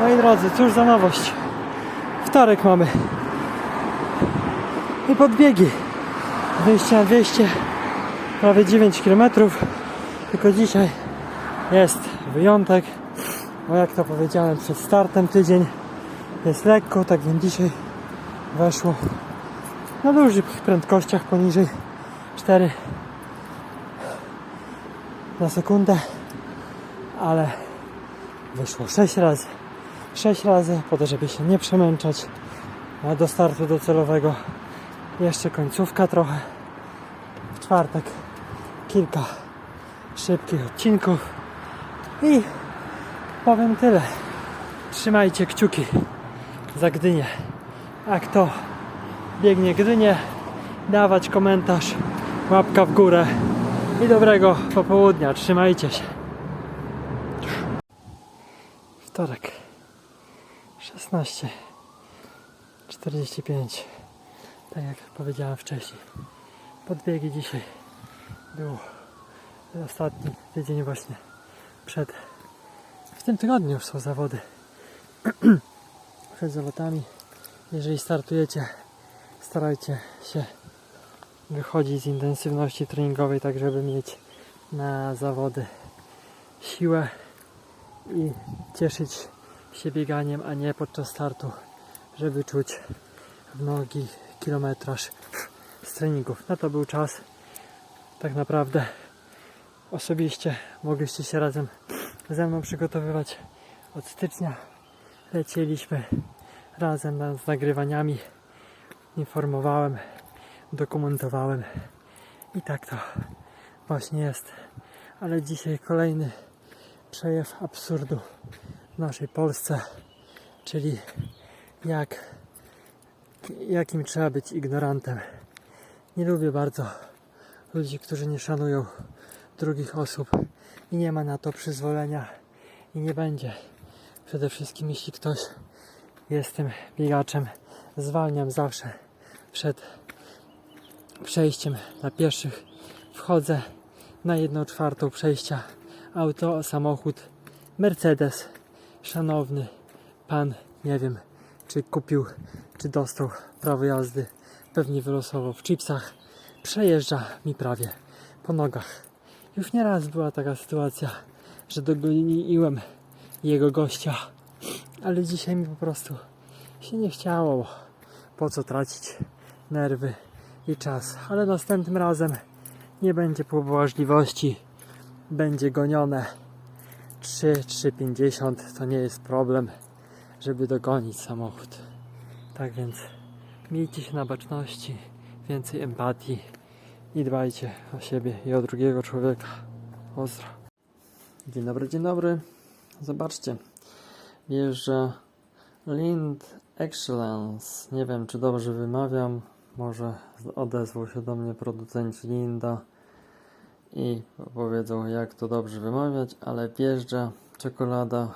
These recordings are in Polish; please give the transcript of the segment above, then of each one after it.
Moi drodzy, cóż za nowość. Wtorek mamy. I podbiegi. Wyjście na 200, prawie 9 km. Tylko dzisiaj jest wyjątek. Bo jak to powiedziałem przed startem tydzień jest lekko, tak więc dzisiaj weszło na dużych prędkościach poniżej 4 na sekundę, ale wyszło 6 razy. 6 razy po to, żeby się nie przemęczać do startu docelowego. Jeszcze końcówka trochę. W czwartek kilka szybkich odcinków i powiem tyle. Trzymajcie kciuki za Gdynię. A kto biegnie Gdynię, dawać komentarz, łapka w górę i dobrego popołudnia. Trzymajcie się. Wtorek 16 45 tak jak powiedziałem wcześniej. Podbiegi dzisiaj był ostatni tydzień właśnie przed w tym tygodniu już są zawody przed zawodami. Jeżeli startujecie starajcie się wychodzić z intensywności treningowej tak żeby mieć na zawody siłę i cieszyć się bieganiem, a nie podczas startu, żeby czuć w nogi kilometraż z treningów. Na to był czas. Tak naprawdę osobiście mogliście się razem ze mną przygotowywać od stycznia. Lecieliśmy razem z nagrywaniami. Informowałem, dokumentowałem i tak to właśnie jest. Ale dzisiaj kolejny przejaw absurdu w naszej Polsce, czyli jak, jakim trzeba być ignorantem. Nie lubię bardzo ludzi, którzy nie szanują drugich osób i nie ma na to przyzwolenia i nie będzie. Przede wszystkim jeśli ktoś jest tym biegaczem, zwalniam zawsze przed przejściem dla pieszych. Wchodzę na jedną czwartą przejścia auto, samochód, Mercedes, szanowny pan, nie wiem, czy kupił, czy dostał prawo jazdy, pewnie wylosował w chipsach, przejeżdża mi prawie po nogach. Już nieraz była taka sytuacja, że dogoniłem jego gościa, ale dzisiaj mi po prostu się nie chciało. Po co tracić nerwy i czas, ale następnym razem nie będzie pobłażliwości będzie gonione 3, 3,50 to nie jest problem, żeby dogonić samochód. Tak więc miejcie się na baczności, więcej empatii i dbajcie o siebie i o drugiego człowieka. Pozdro. Dzień dobry, dzień dobry. Zobaczcie. Wjeżdża Lind Excellence. Nie wiem, czy dobrze wymawiam. Może odezwał się do mnie producenci Linda i powiedzą jak to dobrze wymawiać, ale wjeżdża czekolada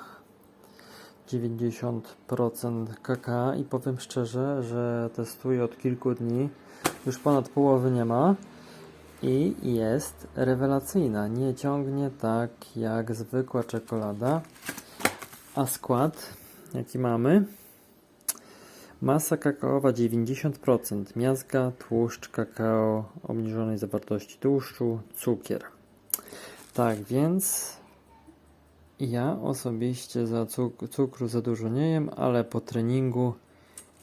90% kakao i powiem szczerze, że testuję od kilku dni, już ponad połowy nie ma i jest rewelacyjna, nie ciągnie tak jak zwykła czekolada, a skład jaki mamy Masa kakaowa 90%, miazga, tłuszcz, kakao obniżonej zawartości tłuszczu, cukier. Tak więc ja osobiście za cuk- cukru za dużo nie jem, ale po treningu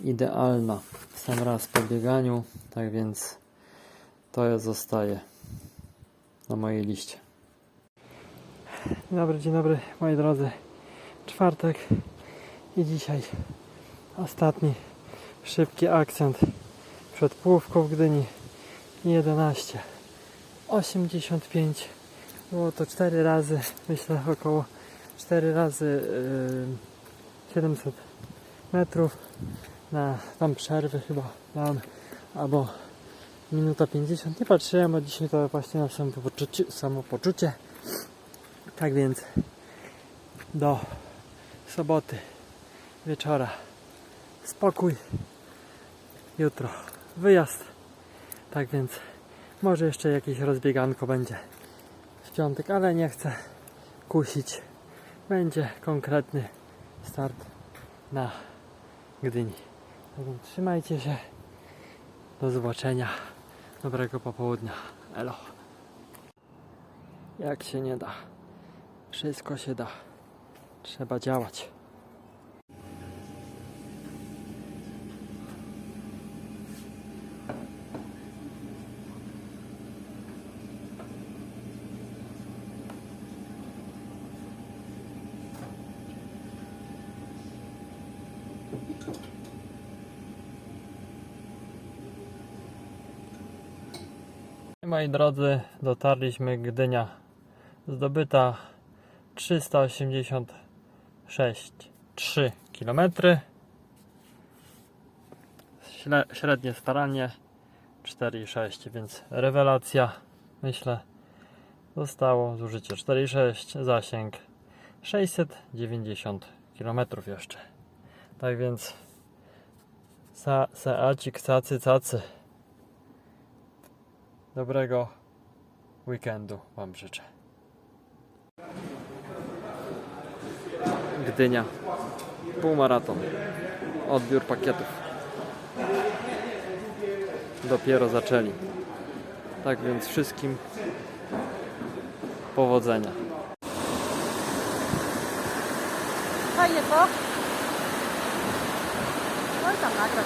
idealna. Sam raz po bieganiu, tak więc to zostaje na mojej liście. Dzień dobry, dzień dobry moi drodzy. Czwartek i dzisiaj ostatni szybki akcent przed połówką w Gdyni. 11 85 było to 4 razy myślę około 4 razy yy, 700 metrów na tam przerwy chyba dałem albo minuta 50 nie patrzyłem bo dzisiaj to właśnie na samopoczucie, samopoczucie. Tak więc do soboty wieczora spokój. Jutro wyjazd. Tak więc może jeszcze jakieś rozbieganko będzie w piątek, ale nie chcę kusić. Będzie konkretny start na Gdyni. Tak trzymajcie się. Do zobaczenia. Dobrego popołudnia. Elo. Jak się nie da. Wszystko się da. Trzeba działać. Moi drodzy, dotarliśmy Gdynia. Zdobyta 386,3 km. Średnie staranie 4,6, więc rewelacja. Myślę, zostało zużycie 4,6, zasięg 690 km jeszcze. Tak więc sa, cacy, cacy. Dobrego weekendu Wam życzę. Gdynia. Półmaraton. Odbiór pakietów. Dopiero zaczęli. Tak więc wszystkim powodzenia. Fajnie, co? No i tam nagrać.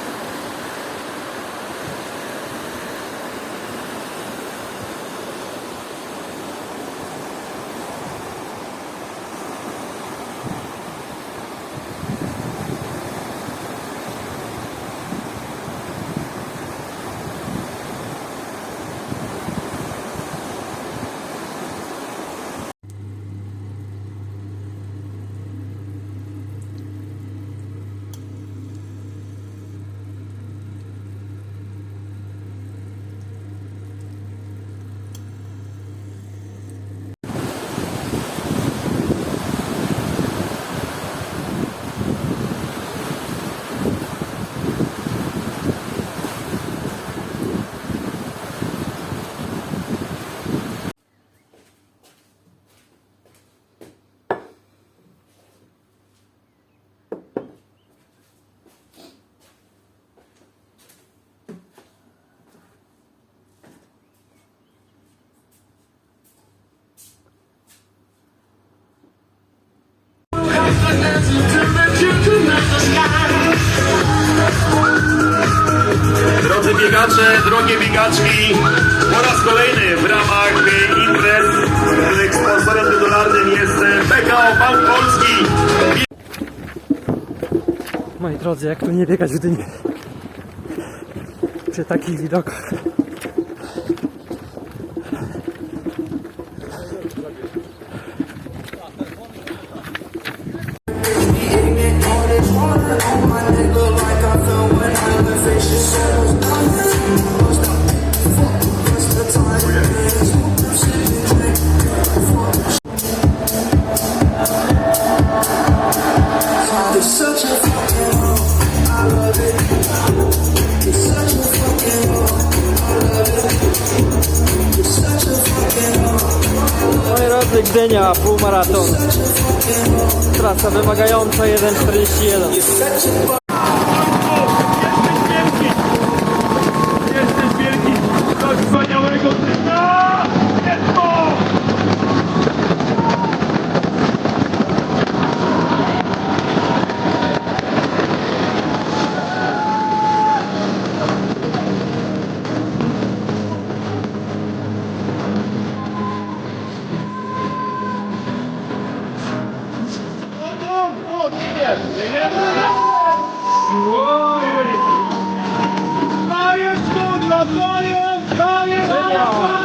Drodzy biegacze, drogie biegaczki, po raz kolejny w ramach imprez, których sponsorem tytularnym jest e, PKO Bank Polski. Moi drodzy, jak tu nie biegać w dyni? Przy takich widokach. Drodzy, Gdynia, półmaraton. Trasa wymagająca 1,41. Applaudien! Applaudien! Applaudien!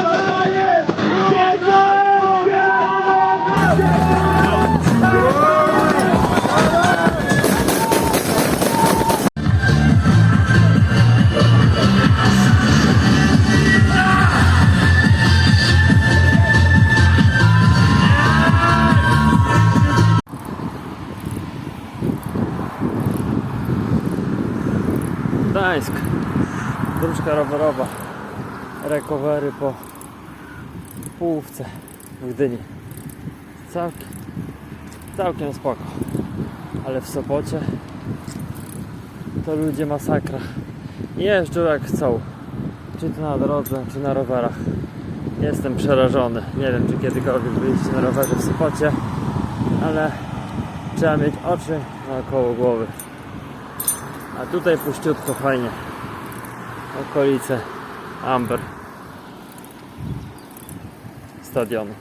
Dróżka rowerowa. Recovery po połówce w Gdyni. Całkiem, całkiem spoko. Ale w Sopocie to ludzie masakra. Jeżdżą jak chcą. Czy to na drodze, czy na rowerach. Jestem przerażony. Nie wiem, czy kiedykolwiek byliście na rowerze w Sopocie, ale trzeba mieć oczy naokoło głowy. A tutaj puściutko fajnie. Okolice Amber. Stadionu.